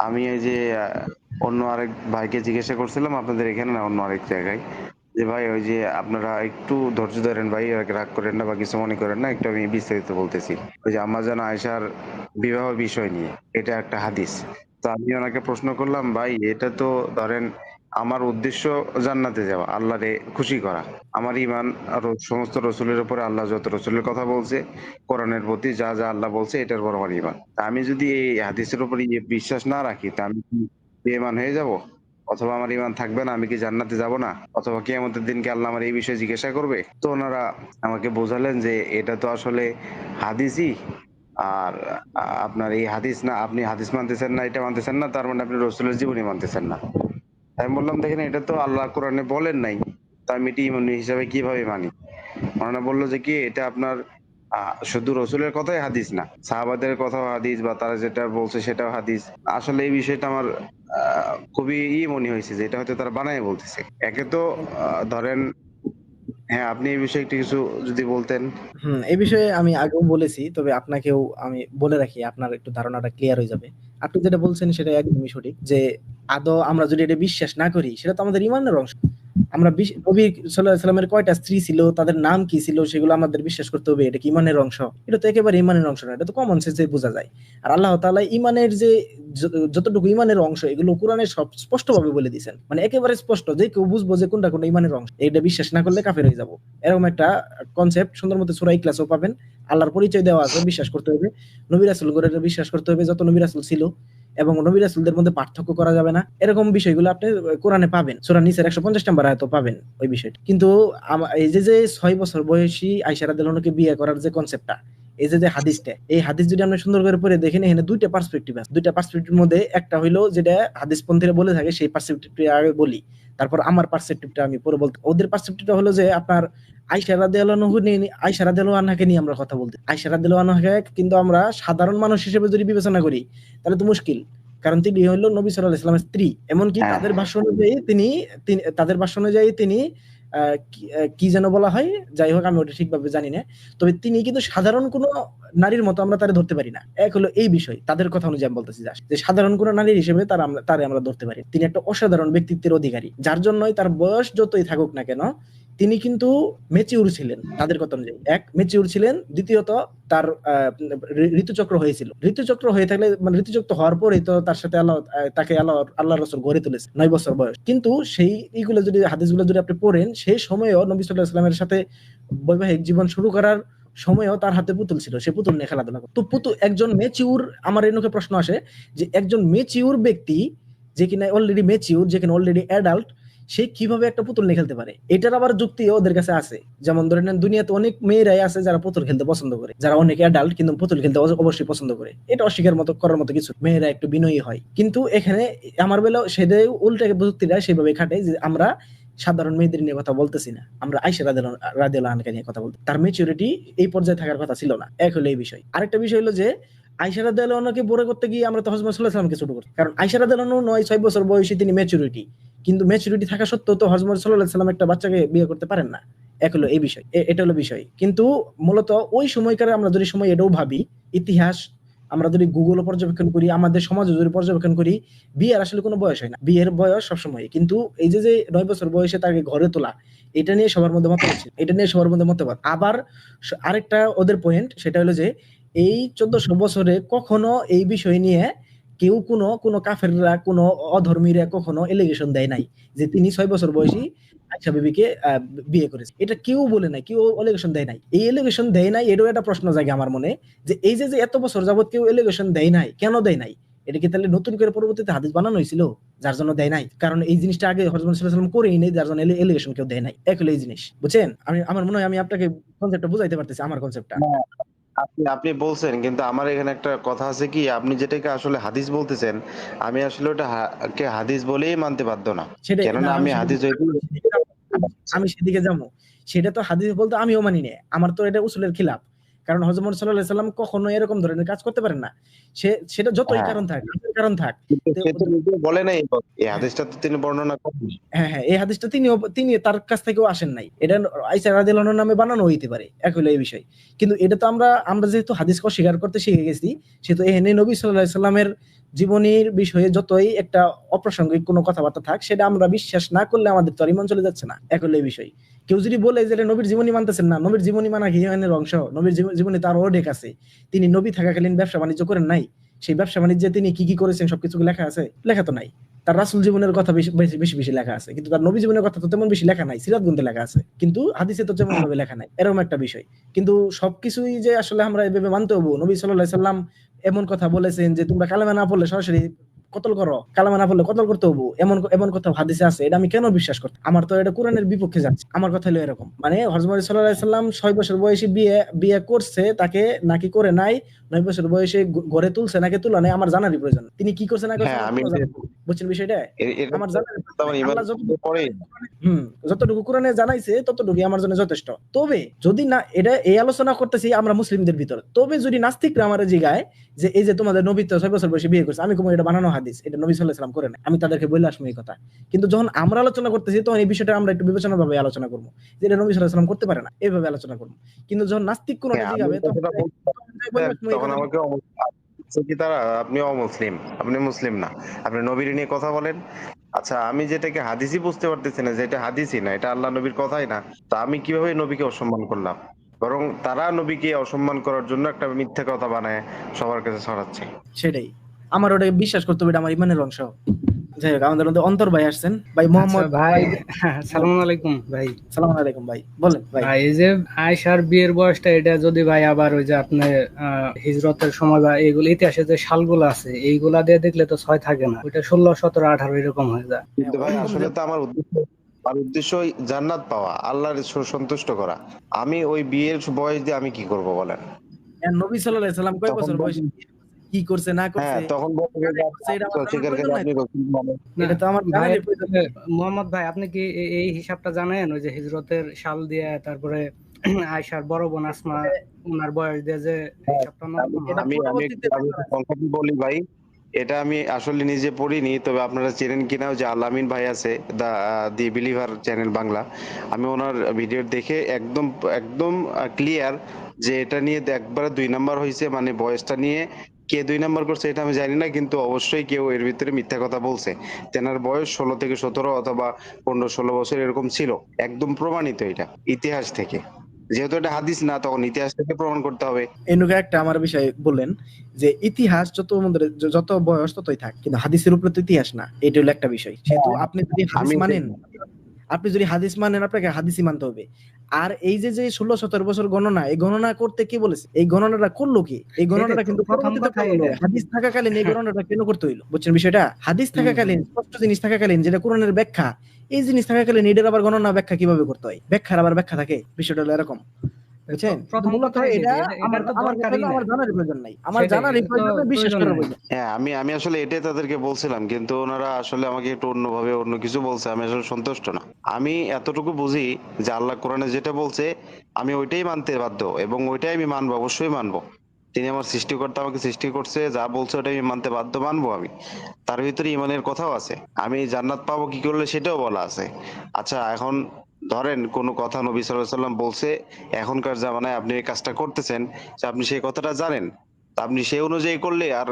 আমি এই যে অন্য আরেক ভাইকে জিজ্ঞাসা করছিলাম আপনাদের এখানে না অন্য আরেক জায়গায়। যে ভাই ওই যে আপনারা একটু ধৈর্য ধরেন ভাই রাগ করেন না বা কিছু মনে করেন না। একটু আমি বিস্তারিত বলতেছি। ওই যে আমার জান আয়েশার বিবাহ বিষয় নিয়ে। এটা একটা হাদিস। তো আমি ওনাকে প্রশ্ন করলাম, "ভাই এটা তো ধরেন আমার উদ্দেশ্য জান্নাতে যাওয়া, আল্লাহরে খুশি করা। আমার ইমান আর সমস্ত রসুলের উপরে আল্লাহ যত রসুলের কথা বলছে, কোরআনের প্রতি যা, যা আল্লাহ বলছে এটার উপর আমার ঈমান। তা আমি যদি এই হাদিসের উপর ইয়ে বিশ্বাস না রাখি তা আমি কি বেঈমান হয়ে যাব? অথবা আমার ঈমান থাকবে না, আমি কি জান্নাতে যাব না? অথবা কিয়ামতের দিন কি আল্লাহ আমার এই বিষয়ে জিজ্ঞাসা করবে?" তো ওনারা আমাকে বোঝালেন যে এটা তো আসলে হাদিসই। আর আপনার এই হাদিস না আপনি হাদিস মানতেছেন না, এটা মানতেছেন না, তার মানে আপনি রসুলের জীবনী মানতেছেন না। আমি বললাম, "দেখেন এটা তো আল্লাহ কোরআনে বলেন নাই। তো আমি এটি ইমান হিসাবে কীভাবে মানি?" ওনারা বলল যে কি এটা আপনার শুধু রসুলের কথাই হাদিস না। সাহাবাদের কথাও হাদিস বা তারা যেটা বলছে সেটাও হাদিস। আসলে এই বিষয়টা আমার খুবই ই মনে হয়েছে যে এটা হয়তো তারা বানায় বলতেছে। একে তো ধরেন হ্যাঁ, আপনি এই বিষয়ে একটু কিছু যদি বলতেন। হুম, এই বিষয়ে আমি আগেও বলেছি। তবে আপনাকেও আমি বলে রাখি আপনার একটু ধারণাটা ক্লিয়ার হয়ে যাবে। আপনি যেটা বলছেন সেটা একদমই সঠিক। যে আদৌ আমরা যদি এটা বিশ্বাস না করি সেটা তো আমাদের ইমানের অংশ। আমরা নবী সাল্লামের কয়টা স্ত্রী ছিল, তাদের নাম কি ছিল সেগুলো আমাদের বিশ্বাস করতে হবে। এটা কি ঈমানের অংশ? এটা তো একেবারে ঈমানের অংশ না। এটা তো কমন সেন্স বোঝা যায়। আর আল্লাহ তাআলা ঈমানের যে যতটুকু ঈমানের অংশ এগুলো কোরআনে সব স্পষ্টভাবে বলে দিয়েছেন। মানে একেবারে স্পষ্ট যে কেউ বুঝব যে কোনটা, কোনটা ইমানের অংশ। এটা বিশ্বাস না করলে কাফের হয়ে যাব। এরকম একটা কনসেপ্ট সুন্দর মতো সূরা ইখলাসেও পাবেন। আল্লাহর পরিচয় দেওয়া আছে, বিশ্বাস করতে হবে। নবী রাসূলগণের বিশ্বাস করতে হবে যত নবী রাসূল ছিল এবং নবী রাসুলদের মধ্যে পার্থক্য করা যাবে না। এরকম বিষয়গুলো আপনি কোরআনে পাবেন। সোরা নিচের একশো পঞ্চাশ নাম্বার হয়তো পাবেন ওই বিষয়টা। কিন্তু এই যে, যে ছয় বছর বয়সী রাদিয়াল্লাহু বিয়ে করার যে কনসেপ্টটা এই যে, যে হাদিসটা, এই হাদিস যদি আমরা সুন্দর করে পড়ে দেখেন এখানে ২ টা পার্সপেক্টিভ আছে। ২ টা পার্সপেক্টিভ মধ্যে একটা হইল যেটা হাদিসপন্থীরা বলে থাকে সেই পার্সপেক্টিভটা আগে বলি। তারপর আমার পার্সপেক্টিভটা আমি পরে বলতে ওদের পার্সপেক্টিভটা হলো যে আপনার আনহু নিয়ে আনহাকে নিয়ে আমরা কথা বলতে। আয়েশা রাদিয়াল্লাহু আনহাকে কিন্তু আমরা সাধারণ মানুষ হিসেবে যদি বিবেচনা করি তাহলে তো মুশকিল। কারণ তিনি হইল নবী সাল্লাল্লাহু আলাইহি ওয়াসাল্লামের স্ত্রী। এমনকি হ্যাঁ, তাদের। ভাষ্য অনুযায়ী তিনি তাদের ভাষ্য অনুযায়ী তিনি কি যেন বলা হয়? যাই হোক, আমি ওটা ঠিকভাবে জানি না। তবে তিনি কিন্তু সাধারণ কোন নারীর মতো আমরা তারা ধরতে পারি না। এক হলো এই বিষয়। তাদের কথা অনুযায়ী আমি বলতেছি যা যে সাধারণ কোন নারীর হিসেবে তারা আমরা, তারে আমরা ধরতে পারি। তিনি একটা অসাধারণ ব্যক্তিত্বের অধিকারী। যার জন্যই তার বয়স যতই থাকুক না কেন তিনি কিন্তু ম্যাচিউর ছিলেন তাদের কথা অনুযায়ী। এক ম্যাচিউর ছিলেন, দ্বিতীয়ত তার ঋতুচক্র হয়েছিল। ঋতুচক্র হয়ে থাকলে মানে ঋতুচক্র হওয়ার পরেই তো তার সাথে আল্লাহ তাকে আল্লাহ আল্লাহ রাসূল গড়ে তুলেছে নয় বছর বয়স। কিন্তু সেই ইগুলো যদি হাদিসগুলো যদি আপনি পড়েন সেই সময়েও নবী সাল্লাল্লাহু আলাইহি ওয়াসাল্লামের সাথে বৈবাহিক জীবন শুরু করার সময়ও তার হাতে পুতুল ছিল। সে পুতুল নিয়ে খেলাধুলা তো পুতুল একজন ম্যাচিউর আমার এই নখে প্রশ্ন আসে যে একজন ম্যাচিউর ব্যক্তি যে কিনা অলরেডি ম্যাচিউর, যে কিনা অলরেডি অ্যাডাল্ট সে কীভাবে একটা পুতুল নিয়ে খেলতে পারে? এটার আবার যুক্তি ওদের কাছে আছে। যেমন ধরে নেন, দুনিয়াতে অনেক মেয়েরাই আছে যারা পুতুল খেলতে পছন্দ করে। যারা অনেক অ্যাডাল্ট কিন্তু পুতুল খেলতে অবশ্যই পছন্দ করে। এটা অস্বীকার মতো করার মতো কিছু। মেয়েরা একটু বিনয়ী হয়। কিন্তু এখানে আমার বেলাও সেটাই উল্টা যুক্তিটা সেভাবে খাটে যে আমরা সাধারণ মেয়েদের নিয়ে কথা বলতেছি না। আমরা রাদিয়াল্লাহু রাদিয়াল্লাহু আনহাকে নিয়ে কথা বলতে তার মেচুরিটি এই পর্যায়ে থাকার কথা ছিল না। এক হলো এই বিষয়। আরেকটা বিষয় হলো যে রাদিয়াল্লাহু আনহাকে বড় করতে গিয়ে আমরা তো সাল্লাল্লাহু আলাইহি ওয়াসাল্লামকে ছোট করছি। কারণ আয়েশা রাদিয়াল্লাহু আনহু ৯-৬ বছর বয়সে তিনি ম্যাচুরিটি। কিন্তু ম্যাচুরিটি থাকা সত্ত্বেও তো মুহাম্মদ সাল্লাল্লাহু একটা বাচ্চাকে বিয়ে করতে পারেন না। এক হলো এই বিষয়। এটা হলো বিষয়। কিন্তু মূলত ওই সময়কার আমরা যদি সময় এটাও ভাবি, ইতিহাস আমরা যদি গুগলও পর্যবেক্ষণ করি, আমাদের সমাজও যদি পর্যবেক্ষণ করি, বিয়ের আসলে কোনো বয়স হয় না। বিয়ের বয়স সবসময়। কিন্তু এই যে, যে নয় বছর বয়সে তাকে ঘরে তোলা, এটা নিয়ে সবার মধ্যে মতামত ছিল। এটা নিয়ে সবার মধ্যে মতবাদ। আবার আরেকটা ওদের পয়েন্ট সেটা হলো যে এই চোদ্দশো বছরে কখনো এই বিষয় নিয়ে কেউ কোন, কোন কাফেররা কোন অধর্মীরা কখনো এলিগেশন দেয় নাই। যে তিনি ৬ বছর বয়সী আয়েশা বিবিকে বিয়ে করেছে। এটা কেউ বলে নাই। কেউ এলিগেশন দেয় নাই। এই এলিগেশন দেয় নাই একটা প্রশ্ন জাগে আমার মনে। যে এই যে, এত বছর যাবৎ কেউ এলিগেশন দেয় নাই, কেন দেয় নাই? এটা কি তাহলে নতুন করে পরবর্তীতে হাদিস বানানো হয়েছিল? যার জন্য দেয় নাই? কারণ এই জিনিসটা আগে আলাইহি ওয়াসাল্লাম করেই নাই যার জন্য এলিগেশন কেউ দেয় নাই। এক হলো এই জিনিস। বুঝছেন? আমি আমার মনে হয় আমি আপনাকে কনসেপ্টটা বুঝাইতে পারতেছি আমার কনসেপ্টটা। আপনি আপনি বলছেন কিন্তু আমার এখানে একটা কথা আছে কি আপনি যেটাকে আসলে হাদিস বলতেছেন, আমি আসলে ওটা কে হাদিস বলেই মানতে বাধ্য না। সেটাই কেননা আমি হাদিস আমি সেদিকে যাব। সেটা তো হাদিস বলতে আমিও মানি না। আমার তো এটা উসুলের খিলাফ। কারণ সাল্লাল্লাহু আলাইহি সাল্লাম কখনো এরকম ধরনের কাজ করতে পারেন না সে সেটা যতই হ্যাঁ। কারণ থাক কারণ থাক বলে নাই এই। হাদিসটা তো তিনি বর্ণনা করেন হ্যাঁ হ্যাঁ এই হাদিসটা তিনিও তিনি তার কাছ থেকেও আসেন নাই এটা আইসা রাদিয়াল্লাহু নামে বানানো হইতে পারে এক হলো এই বিষয় কিন্তু এটা তো আমরা আমরা যেহেতু হাদিসকে স্বীকার করতে শিখে গেছি সেহেতু এখানে নবী সাল্লাল্লাহু আলাইহি সাল্লামের জীবনীর বিষয়ে যতই একটা অপ্রাসঙ্গিক কোনো কথাবার্তা থাক সেটা আমরা বিশ্বাস না করলে আমাদের তো আর ইমান চলে যাচ্ছে না এক হলো এই বিষয় কেউ যদি বলে যে নবীর জীবনী মানতেছেন না, নবীর জীবনী মানা কি অংশ? নবীর জীব- জীবনী তার অনেক আছে। তিনি নবী থাকাকালীন ব্যবসা বাণিজ্য করেন নাই। সেই ব্যবসা বাণিজ্যে তিনি কি কি করেছেন সবকিছু লেখা আছে? লেখা তো নাই। তার রাসুল জীবনের কথা বেশি বেশি বেশি লেখা আছে। কিন্তু তার নবী জীবনের কথা তো তেমন বেশি লেখা নাই, সিরাত গ্রন্থে লেখা আছে। কিন্তু হাদিসে তো তেমন ভাবে লেখা নাই। এরকম একটা বিষয়। কিন্তু সবকিছুই যে আসলে আমরা এভাবে মানতে হব। নবী আলাইহি সাল্লাম এমন কথা বলেছেন যে তোমরা কালামা না পড়লে সরাসরি কতল করো? কালামা না পড়লে কতল করতে হব? এমন এমন কথা হাদিসে আছে এটা আমি কেন বিশ্বাস করতে? আমার তো এটা কোরআনের বিপক্ষে যাচ্ছে। আমার কথা হলো এরকম। মানে হজরত সাল্লাল্লাহু আলাইহি সাল্লাম ছয় বছর বয়সে বিয়ে বিয়ে করছে তাকে নাকি করে নাই নয় বছর বয়সে গ- ঘরে তুলছে নাকি তুলা নাই আমার জানারই প্রয়োজন তিনি কি করছে না করছে হ্যাঁ। বুঝছেন বিষয়টা? আমার হুম যতটুকু কোরআনে জানাইছে ততটুকুই আমার জন্য যথেষ্ট। তবে যদি না এটা এই আলোচনা করতেছি আমরা মুসলিমদের ভিতরে। তবে যদি নাস্তিকরা আমার জিগায় যে এই যে তোমাদের নবী তো ছয় বছর বয়সে বিয়ে করছে আমি কোনো এটা বানানো হাদিস এটা নবী সাল্লাহ সাল্লাম করে আমি তাদেরকে বলে আসব এই কথা। কিন্তু যখন আমরা আলোচনা করতেছি তখন এই বিষয়টা আমরা একটু বিবেচনা ভাবে আলোচনা করব যে এটা নবী সাল্লাহ সাল্লাম করতে পারে না। এইভাবে আলোচনা করব। কিন্তু যখন নাস্তিক কোনো হ্যাঁ, তখন আমাকে কি তারা আপনি অমুসলিম আপনি মুসলিম না। আপনি নবীর নিয়ে কথা বলেন। আচ্ছা আমি যেটাকে হাদিসই বুঝতে পারতেছি না যে এটা হাদিসই না এটা আল্লাহ নবীর কথাই না তা আমি কীভাবে নবীকে অসম্মান করলাম? বরং তারা নবীকে অসম্মান করার জন্য একটা মিথ্যা কথা বানায় সবার কাছে ছড়াচ্ছে। সেটাই। আমার ওটা বিশ্বাস করতে হবে এটা আমার ইমানের অংশ। যাই হোক আমাদের মধ্যে অন্তর ভাই আসছেন। ভাই মোহাম্মদ আচ্ছা ভাই। সালাম আলাইকুম ভাই। সালাম আলাইকুম ভাই। বলেন ভাই। এই যে আয়সার বিয়ের বয়সটা এটা যদি ভাই আবার ওই যে আপনি হিজরতের সময় বা এইগুলো ইতিহাসে যে সালগুলো আছে এইগুলা দিয়ে দেখলে তো ছয় থাকে না। ওইটা ষোলো সতেরো আঠারো এরকম হয়ে যায়। কিন্তু ভাই হ্যাঁ, আসলে তো আমার উদ্দেশ্য আমার উদ্দেশ্য জান্নাত পাওয়া আল্লাহর সন্তুষ্ট করা। আমি ওই বিয়ের বয়স দিয়ে আমি কি করব বলেন? আর নবী সাল্লাল্লাহু আলাইহি সাল্লাম কয় বছর বয়সে? কি করছে না করছে? হ্যাঁ তখন এটা মানে এটা তো আমার নেই। মোহাম্মদ ভাই আপনি কি এই হিসাবটা জানেন? ওই যে হিজরতের সাল দিয়ে তারপরে আয়সার বড় বোন আসমা ওনার বয়স দিয়ে যে হিসাবটা হয়? এটা আমি সংক্ষেপে বলি ভাই এটা আমি আসলে নিজে পড়িনি তবে আপনারা চেনেন কিনা যে আলামিন ভাই আছে the the believer channel Bangla. আমি ওনার ভিডিও দেখে একদম একদম ক্লিয়ার যে এটা নিয়ে একবারে দুই নাম্বার হয়েছে মানে বয়সটা নিয়ে কে দুই নাম্বার করছে এটা আমি জানি না কিন্তু অবশ্যই কেউ এর ভিতরে মিথ্যা কথা বলছে। তেনার বয়স ষোলো থেকে সতেরো অথবা পনেরো ষোলো বছর এরকম ছিল। একদম প্রমাণিত এটা ইতিহাস থেকে। যেহেতু এটা হাদিস না তখন ইতিহাস থেকে প্রমাণ করতে হবে। এনুকে একটা আমার বিষয় বললেন যে ইতিহাস যত যত বয়স ততই থাক কিন্তু হাদিসের উপরে তো ইতিহাস না। এটা হলো একটা বিষয়। সেহেতু আপনি যদি হাদিস মানেন আপনি যদি হাদিস মানেন আপনাকে হাদিসই মানতে হবে। আর এই যে যে ষোলো সতেরো বছর গণনা এই গণনা করতে কি বলেছে? এই গণনাটা করল কি? এই গণনাটা কিন্তু। হাদিস থাকাকালীন এই গণনাটা কেন করতে হইল? বুঝছেন বিষয়টা? হাদিস থাকাকালীন স্পষ্ট জিনিস থাকাকালীন যেটা কোরআনের ব্যাখ্যা এই জিনিস থাকাকালীন এটার আবার গণনা ব্যাখ্যা কীভাবে করতে হয়? ব্যাখ্যার আবার ব্যাখ্যা থাকে? বিষয়টা হলো এরকম। বুঝছেন? মূলত এটা আমার আমার। জানার প্রয়োজন নাই। আমার জানার প্রয়োজন হ্যাঁ আমি আমি আসলে এটাই তাদেরকে বলছিলাম কিন্তু ওনারা আসলে আমাকে একটু অন্যভাবে অন্য কিছু বলছে আমি আসলে সন্তুষ্ট না। আমি এতটুকু বুঝি যে আল্লাহ কোরআনে যেটা বলছে আমি ওইটাই মানতে বাধ্য এবং ওইটাই আমি মানবো অবশ্যই মানবো। তিনি আমার সৃষ্টিকর্তা আমাকে সৃষ্টি করছে যা বলছে ওটাই আমি মানতে বাধ্য মানবো আমি। তার ভিতরে ইমানের কথাও আছে। আমি জান্নাত পাবো কি করলে সেটাও বলা আছে। আচ্ছা এখন ধরেন কোনো কথা নবী সাল্লাম বলছে এখনকার জামানায় আপনি এই কাজটা করতেছেন যে আপনি সেই কথাটা জানেন। আপনি সেই অনুযায়ী করলে আর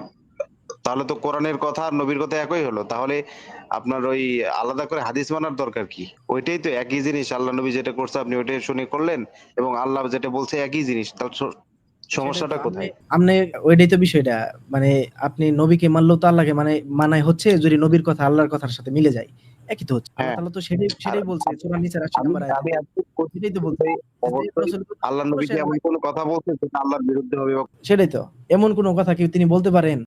তাহলে তো কোরআনের কথা আর নবীর কথা একই হলো। তাহলে আপনার ওই আলাদা করে হাদিস মানার দরকার কি? ওইটাই তো একই জিনিস। আল্লাহ নবী যেটা করছে আপনি ওইটাই শুনে করলেন এবং আল্লাহ যেটা বলছে একই জিনিস। তাহলে সমস্যাটা কোথায়? আপনি ওইটাই তো বিষয়টা। মানে আপনি নবীকে মানলেও তো আল্লাহকে মানে মানায় হচ্ছে যদি নবীর কথা আল্লাহর কথার সাথে মিলে যায়। একই তো হচ্ছে। আল্লাহ হ্যাঁ। তাআলা তো সেটাই সেটাই বলছে সূরা নিসার 80 আমি নম্বর আয়াতে সেটাই তো বলছে। আল্লাহ নবী কি এমন কোনো কথা বলছেন যেটা আল্লাহর বিরুদ্ধে হবে সেটাই তো। এমন কোন কথা কি তিনি বলতে পারেন?